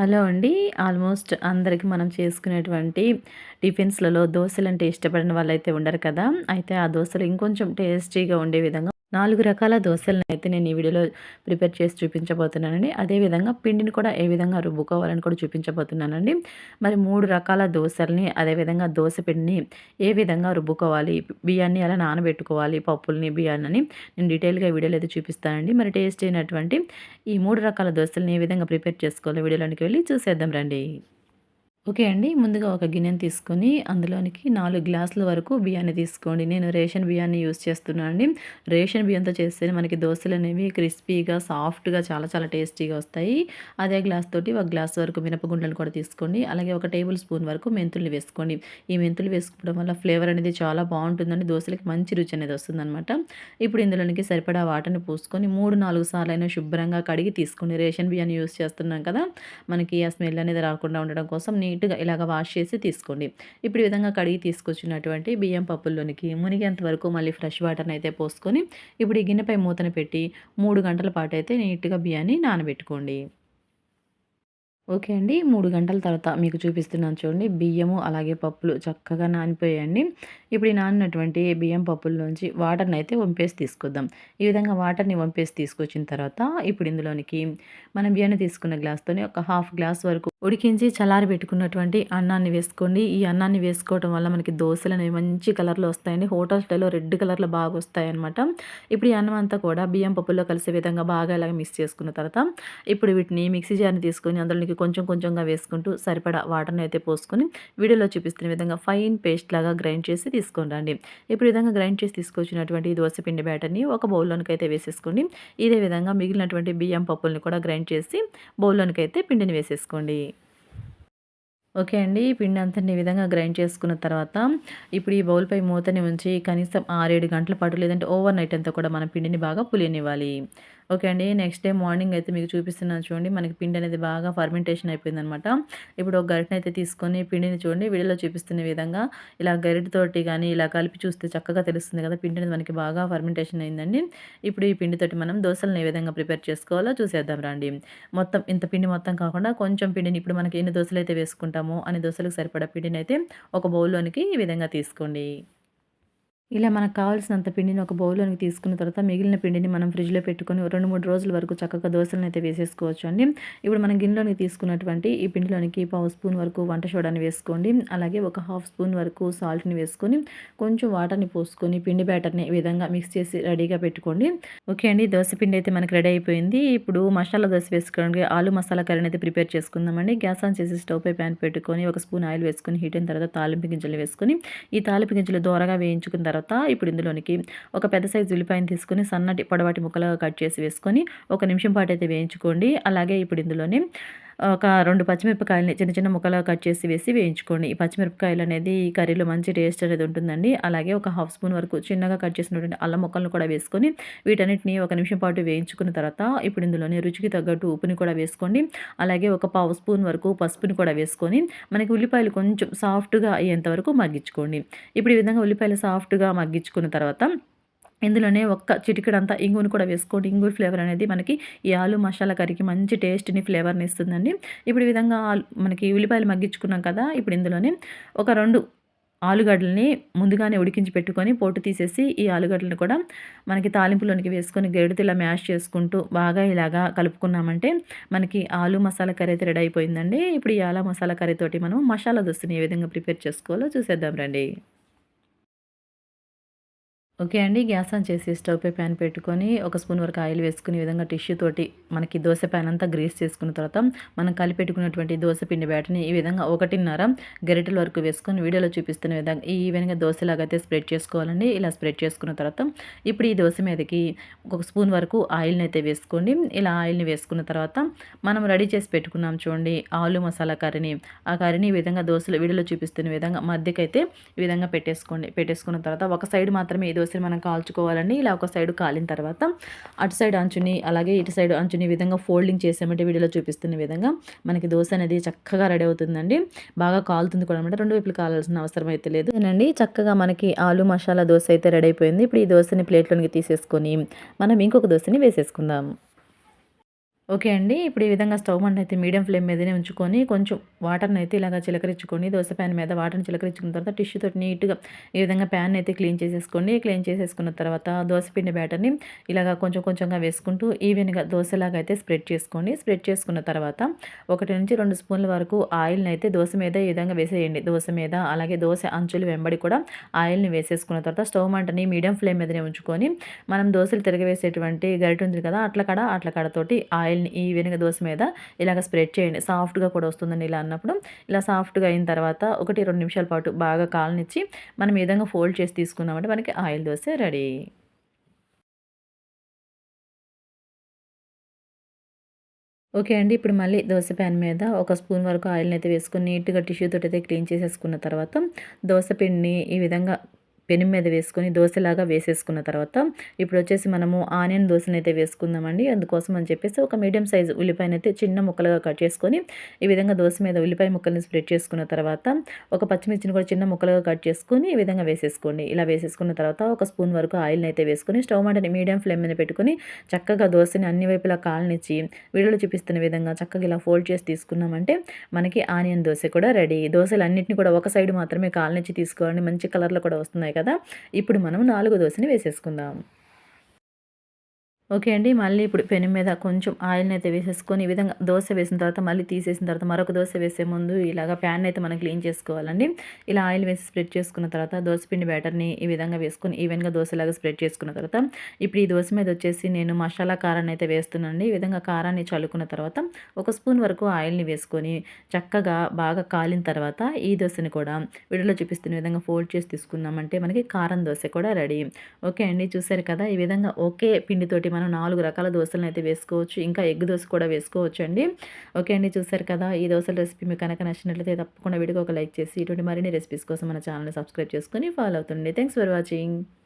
Hello అండి. Almost అందరికి మనం చేసుకునేటువంటి టిఫిన్స్లలో దోశలు అంటే ఇష్టపడిన వాళ్ళైతే ఉండరు కదా. అయితే ఆ దోశలు ఇంకొంచెం టేస్టీగా ఉండే విధంగా నాలుగు రకాల దోశలను అయితే నేను ఈ వీడియోలో ప్రిపేర్ చేసి చూపించబోతున్నానండి. అదేవిధంగా పిండిని కూడా ఏ విధంగా రుబ్బుకోవాలని కూడా చూపించబోతున్నానండి. మరి మూడు రకాల దోశల్ని అదేవిధంగా దోశ పిండిని ఏ విధంగా రుబ్బుకోవాలి బియ్యాన్ని ఎలా నానబెట్టుకోవాలి పప్పుల్ని బియ్యాన్ని నేను డీటెయిల్గా వీడియోలో అయితే చూపిస్తానండి. మరి టేస్ట్ అయినటువంటి ఈ మూడు రకాల దోశల్ని ఏ విధంగా ప్రిపేర్ చేసుకోవాలి వీడియోలోనికి వెళ్ళి చూసేద్దాం రండి. ఓకే అండి. ముందుగా ఒక గిన్నెను తీసుకొని అందులోనికి నాలుగు గ్లాసుల వరకు బియ్యాన్ని తీసుకోండి. నేను రేషన్ బియ్యాన్ని యూస్ చేస్తున్నాను అండి. రేషన్ బియ్యంతో చేస్తే మనకి దోశలు అనేవి క్రిస్పీగా సాఫ్ట్గా చాలా చాలా టేస్టీగా వస్తాయి. అదే గ్లాస్ తోటి ఒక గ్లాస్ వరకు మినపగుండ్లను కూడా తీసుకోండి. అలాగే ఒక టేబుల్ స్పూన్ వరకు మెంతుల్ని వేసుకోండి. ఈ మెంతులు వేసుకోవడం వల్ల ఫ్లేవర్ అనేది చాలా బాగుంటుందండి. దోశలకి మంచి రుచి అనేది వస్తుందన్నమాట. ఇప్పుడు ఇందులోనికి సరిపడా వాటర్ని పూసుకొని మూడు నాలుగు సార్లు అయినా శుభ్రంగా కడిగి తీసుకోండి రేషన్ బియ్యాన్ని యూస్ చేస్తున్నాం కదా మనకి ఆ స్మెల్ అనేది రాకుండా ఉండడం కోసం నీట్గా ఇలాగ వాష్ చేసి తీసుకోండి. ఇప్పుడు ఈ విధంగా కడిగి తీసుకొచ్చినటువంటి బియ్యం పప్పుల్లోనికి మునిగేంత వరకు మళ్ళీ ఫ్రెష్ వాటర్ని అయితే పోసుకొని ఇప్పుడు ఈ గిన్నెపై మూతను పెట్టి మూడు గంటల పాటు అయితే నీట్గా బియ్యాన్ని నానబెట్టుకోండి. ఓకే అండి. మూడు గంటల తర్వాత మీకు చూపిస్తున్నాను చూడండి. బియ్యము అలాగే పప్పులు చక్కగా నానిపోయాయండి. ఇప్పుడు ఈ నానినటువంటి బియ్యం పప్పుల్లోంచి వాటర్ని అయితే వంపేసి తీసుకొద్దాం. ఈ విధంగా వాటర్ని వంపేసి తీసుకొచ్చిన తర్వాత ఇప్పుడు ఇందులోనికి మనం బియ్యాన్ని తీసుకున్న గ్లాస్తోనే ఒక హాఫ్ గ్లాస్ వరకు ఉడికించి చల్లారి పెట్టుకున్నటువంటి అన్నాన్ని వేసుకోండి. ఈ అన్నాన్ని వేసుకోవడం వల్ల మనకి దోశలు అనేవి మంచి కలర్లో వస్తాయండి. హోటల్ స్టైల్లో రెడ్ కలర్లో బాగా వస్తాయన్నమాట. ఇప్పుడు ఈ అన్నం అంతా కూడా బియ్యం పప్పుల్లో కలిసే విధంగా బాగా ఇలాగ మిక్స్ చేసుకున్న తర్వాత ఇప్పుడు వీటిని మిక్సీ జార్ని తీసుకొని అందులోనికి కొంచెం కొంచెంగా వేసుకుంటూ సరిపడా వాటర్ని అయితే పోసుకొని వీడియోలో చూపిస్తున్న విధంగా ఫైన్ పేస్ట్ లాగా గ్రైండ్ చేసి తీసుకొని రండి ఇప్పుడు విధంగా గ్రైండ్ చేసి తీసుకొచ్చినటువంటి దోశ పిండి బ్యాటర్ని ఒక బౌల్లోనికి అయితే వేసేసుకోండి. ఇదే విధంగా మిగిలినటువంటి బియ్యం పప్పుల్ని కూడా గ్రైండ్ చేసి బౌల్లోనికి అయితే పిండిని వేసేసుకోండి. ఓకే అండి పిండి అంతా ఈ విధంగా గ్రైండ్ చేసుకున్న తర్వాత ఇప్పుడు ఈ బౌల్పై మూతని ఉంచి కనీసం ఆరేడు గంటల పాటు లేదంటే ఓవర్ నైట్ అంతా కూడా మన పిండిని బాగా పులియనివ్వాలి. ఓకే అండి. నెక్స్ట్ డే మార్నింగ్ అయితే మీకు చూపిస్తున్నాను చూడండి. మనకి పిండి అనేది బాగా ఫర్మెంటేషన్ అయిపోయిందనమాట ఇప్పుడు ఒక గరిటని అయితే తీసుకొని పిండిని చూడండి. వీడియోలో చూపిస్తున్న విధంగా ఇలా గరిటతోటి కానీ ఇలా కలిపి చూస్తే చక్కగా తెలుస్తుంది కదా. పిండి అనేది మనకి బాగా ఫర్మెంటేషన్ అయిందండి. ఇప్పుడు ఈ పిండితోటి మనం దోశలను ఏ విధంగా ప్రిపేర్ చేసుకోవాలో చూసేద్దాం రండి. మొత్తం ఇంత పిండి మొత్తం కాకుండా కొంచెం పిండిని ఇప్పుడు మనకి ఎన్ని దోశలు అయితే వేసుకుంటామో అన్ని దోశలకు సరిపడా పిండిని అయితే ఒక బౌల్లోనికి ఈ విధంగా తీసుకోండి. ఇలా మనకు కావాల్సినంత పిండిని ఒక బౌల్లోనికి తీసుకున్న తర్వాత మిగిలిన పిండిని మనం ఫ్రిడ్జ్లో పెట్టుకొని రెండు మూడు రోజుల వరకు చక్కగా దోశలను అయితే వేసేసుకోవచ్చు అండి. ఇప్పుడు మనం గిన్నెలోనికి తీసుకున్నటువంటి ఈ పిండిలోనికి పావు స్పూన్ వరకు వంట సోడాని వేసుకోండి. అలాగే ఒక హాఫ్ స్పూన్ వరకు సాల్ట్ని వేసుకొని కొంచెం వాటర్ని పోసుకొని పిండి బ్యాటర్ని ఈ విధంగా మిక్స్ చేసి రెడీగా పెట్టుకోండి. ఓకే అండి దోశ పిండి అయితే మనకి రెడీ అయిపోయింది. ఇప్పుడు మసాలా దోశ వేసుకోవడానికి ఆలు మసాలా కర్రీని అయితే ప్రిపేర్ చేసుకుందామండి గ్యాస్ ఆన్ చేసి స్టవ్ పై ప్యాన్ పెట్టుకొని ఒక స్పూన్ ఆయిల్ వేసుకొని హీట్ అయిన తర్వాత తాలింపు గింజలు వేసుకొని ఈ తాలింపు గింజలు దోరగా వేయించుకున్న తర్వాత తర్వాత ఇప్పుడు ఇందులోనికి ఒక పెద్ద సైజు ఉల్లిపాయను తీసుకొని సన్నటి పొడవాటి ముక్కలుగా కట్ చేసి వేసుకొని ఒక నిమిషం పాటు అయితే వేయించుకోండి. అలాగే ఇప్పుడు ఇందులోని ఒక రెండు పచ్చిమిరపకాయలని చిన్న చిన్న ముక్కలుగా కట్ చేసి వేసి వేయించుకోండి. ఈ పచ్చిమిరపకాయలు అనేది ఈ కర్రీలో మంచి టేస్ట్ అనేది ఉంటుందండి. అలాగే ఒక హాఫ్ స్పూన్ వరకు చిన్నగా కట్ చేసినటువంటి అల్లం ముక్కలను కూడా వేసుకొని వీటన్నిటిని ఒక నిమిషం పాటు వేయించుకున్న తర్వాత ఇప్పుడు ఇందులోనే రుచికి తగ్గట్టు ఉప్పుని కూడా వేసుకోండి. అలాగే ఒక పావు స్పూన్ వరకు పసుపుని కూడా వేసుకొని మనకి ఉల్లిపాయలు కొంచెం సాఫ్ట్గా అయ్యేంత వరకు మగ్గించుకోండి. ఇప్పుడు ఈ విధంగా ఉల్లిపాయలు సాఫ్ట్గా మగ్గించుకున్న తర్వాత ఇందులోనే ఒక్క చిటికడంతా ఇంగుని కూడా వేసుకోండి. ఇంగు ఫ్లేవర్ అనేది మనకి ఈ ఆలు మసాలా కర్రీకి మంచి టేస్ట్ని ఫ్లేవర్ని ఇస్తుందండి. ఇప్పుడు ఈ విధంగా మనకి ఉల్లిపాయలు మగ్గించుకున్నాం కదా ఇప్పుడు ఇందులోనే ఒక రెండు ఆలుగడ్డలని ముందుగానే ఉడికించి పెట్టుకొని పొట్టు తీసేసి ఈ ఆలుగడ్డలను కూడా మనకి తాలింపులోనికి వేసుకొని గెడితో ఇలా మ్యాష్ చేసుకుంటూ బాగా ఇలాగా కలుపుకున్నామంటే మనకి ఆలు మసాలా కర్రీ అయితే రెడీ అయిపోయిందండి. ఇప్పుడు ఈ ఆలా మసాలా కర్రీతోటి మనం మసాలా దోస్తుని ఏ విధంగా ప్రిపేర్ చేసుకోవాలో చూసేద్దాం రండి. ఓకే అండి గ్యాస్ ఆన్ చేసి స్టవ్ పై ప్యాన్ పెట్టుకొని ఒక స్పూన్ వరకు ఆయిల్ వేసుకుని విధంగా టిష్యూ తోటి మనకి దోశ ప్యాన్ అంతా గ్రీస్ చేసుకున్న తర్వాత మనం కలిపెట్టుకున్నటువంటి దోశ పిండి బ్యాటర్ని ఈ విధంగా ఒకటిన్నర గరిటెల వరకు వేసుకొని వీడియోలో చూపిస్తున్న విధంగా ఈ విధంగా దోశలాగా అయితే స్ప్రెడ్ చేసుకోవాలండి. ఇలా స్ప్రెడ్ చేసుకున్న తర్వాత ఇప్పుడు ఈ దోశ మీదకి ఒక స్పూన్ వరకు ఆయిల్ని అయితే వేసుకోండి. ఇలా ఆయిల్ని వేసుకున్న తర్వాత మనం రెడీ చేసి పెట్టుకున్నాం చూడండి ఆలు మసాలా కర్రీని. ఆ కర్రీని ఈ విధంగా దోశలు వీడియోలో చూపిస్తున్న విధంగా మధ్యకైతే ఈ విధంగా పెట్టేసుకోండి. పెట్టేసుకున్న తర్వాత ఒక సైడ్ మాత్రమే ఈ దోశ దోశని మనం కాల్చుకోవాలండి. ఇలా ఒక సైడ్ కాలిన తర్వాత అటు సైడ్ అంచుని అలాగే ఇటు సైడ్ అంచుని విధంగా ఫోల్డింగ్ చేసామంటే వీడియోలో చూపిస్తున్న విధంగా మనకి దోశ అనేది చక్కగా రెడీ అవుతుందండి. బాగా కాలుతుంది కూడా అనమాట రెండు వైపులు కావాల్సిన అవసరం అయితే లేదు. అండి చక్కగా మనకి ఆలు మసాలా దోశ అయితే రెడీ అయిపోయింది. ఇప్పుడు ఈ దోశని ప్లేట్లోనికి తీసేసుకొని మనం ఇంకొక దోశని వేసేసుకుందాం. ఓకే అండి. ఇప్పుడు ఈ విధంగా స్టవ్ మంట అయితే మీడియం ఫ్లేమ్ మీదనే ఉంచుకొని కొంచెం వాటర్ని అయితే ఇలాగ చిలకరించుకొని దోశ ప్యాన్ మీద వాటర్ని చిలకరించుకున్న తర్వాత టిష్యూ తోటి నీట్గా ఈ విధంగా ప్యాన్ అయితే క్లీన్ చేసేసుకోండి క్లీన్ చేసేసుకున్న తర్వాత దోశ పిండి బ్యాటర్ని ఇలాగ కొంచెం కొంచెంగా వేసుకుంటూ ఈవెన్గా దోశలాగా అయితే స్ప్రెడ్ చేసుకోండి స్ప్రెడ్ చేసుకున్న తర్వాత ఒకటి నుంచి రెండు స్పూన్ల వరకు ఆయిల్ని అయితే దోశ మీద ఈ విధంగా వేసేయండి. దోశ మీద అలాగే దోశ అంచులు వెంబడి కూడా ఆయిల్ని వేసేసుకున్న తర్వాత స్టవ్ మంటని మీడియం ఫ్లేమ్ మీదనే ఉంచుకొని మనం దోశలు తిరగవేసేటువంటి గరిట ఉంది కదా అట్ల కడ అట్ల ఆయిల్ ఈ వెనుక దోశ మీద ఇలాగ స్ప్రెడ్ చేయండి. సాఫ్ట్గా కూడా వస్తుందండి ఇలా అన్నప్పుడు. ఇలా సాఫ్ట్గా అయిన తర్వాత ఒకటి రెండు నిమిషాల పాటు బాగా కాలనిచ్చి మనం ఈ విధంగా ఫోల్డ్ చేసి తీసుకున్నామంటే మనకి ఆయిల్ దోశ రెడీ. ఓకే అండి. ఇప్పుడు మళ్ళీ దోశ ప్యాన్ మీద ఒక స్పూన్ వరకు ఆయిల్ని అయితే వేసుకుని నీట్గా టిష్యూతో అయితే క్లీన్ చేసేసుకున్న తర్వాత దోశ పిండిని ఈ విధంగా పెనం మీద వేసుకొని దోశలాగా వేసేసుకున్న తర్వాత ఇప్పుడు వచ్చేసి మనము ఆనియన్ దోశను అయితే వేసుకుందామండి. అందుకోసం అని చెప్పేసి ఒక మీడియం సైజు ఉల్లిపాయను అయితే చిన్న ముక్కలుగా కట్ చేసుకొని ఈ విధంగా దోశ మీద ఉల్లిపాయ ముక్కల్ని స్ప్రెడ్ చేసుకున్న తర్వాత ఒక పచ్చిమిర్చిని కూడా చిన్న ముక్కలుగా కట్ చేసుకొని ఈ విధంగా వేసేసుకోండి. ఇలా వేసేసుకున్న తర్వాత ఒక స్పూన్ వరకు ఆయిల్ని అయితే వేసుకొని స్టవ్ మాటని మీడియం ఫ్లేమ్ మీద పెట్టుకొని చక్కగా దోశని అన్ని వైపులా కాలనిచ్చి వీడియోలో చూపిస్తున్న విధంగా చక్కగా ఇలా ఫోల్డ్ చేసి తీసుకున్నామంటే మనకి ఆనియన్ దోశ కూడా రెడీ. దోశలు అన్నింటినీ కూడా ఒక సైడ్ మాత్రమే కాలనిచ్చి తీసుకోవాలండి. మంచి కలర్లో కూడా వస్తున్నాయి కదా. ఇప్పుడు మనం నాలుగు దోశని వేసేసుకుందాం. ఓకే అండి మళ్ళీ ఇప్పుడు పెను మీద కొంచెం ఆయిల్ని అయితే వేసేసుకొని ఈ విధంగా దోశ వేసిన తర్వాత మళ్ళీ తీసేసిన తర్వాత మరొక దోశ వేసే ముందు ఇలాగ ప్యాన్ అయితే మనం క్లీన్ చేసుకోవాలండి. ఇలా ఆయిల్ వేసి స్ప్రెడ్ చేసుకున్న తర్వాత దోశ పిండి బ్యాటర్ని ఈ విధంగా వేసుకొని ఈవెన్గా దోశలాగా స్ప్రెడ్ చేసుకున్న తర్వాత ఇప్పుడు ఈ దోశ మీద వచ్చేసి నేను మసాలా కారాన్ని అయితే వేస్తున్నానండి. ఈ విధంగా కారాన్ని చల్లుకున్న తర్వాత ఒక స్పూన్ వరకు ఆయిల్ని వేసుకొని చక్కగా బాగా కాలిన తర్వాత ఈ దోశని కూడా వీడియోలో చూపిస్తున్న విధంగా ఫోల్డ్ చేసి తీసుకున్నామంటే మనకి కారం దోశ కూడా రెడీ. ఓకే అండి చూసారు కదా ఈ విధంగా ఒకే పిండితోటి మనం నాలుగు రకాల దోశలను అయితే వేసుకోవచ్చు. ఇంకా ఎగ్ దోశ కూడా వేసుకోవచ్చు అండి ఓకే అండి చూసారు కదా ఈ దోశల రెసిపీ మీకు కనుక నచ్చినట్లయితే తప్పకుండా వీడికి ఒక లైక్ చేసి ఇటువంటి మరిన్ని రెసిపీస్ కోసం మన ఛానల్ని సబ్స్క్రైబ్ చేసుకొని ఫాలో అవుతుండండి థ్యాంక్స్ ఫర్ వాచింగ్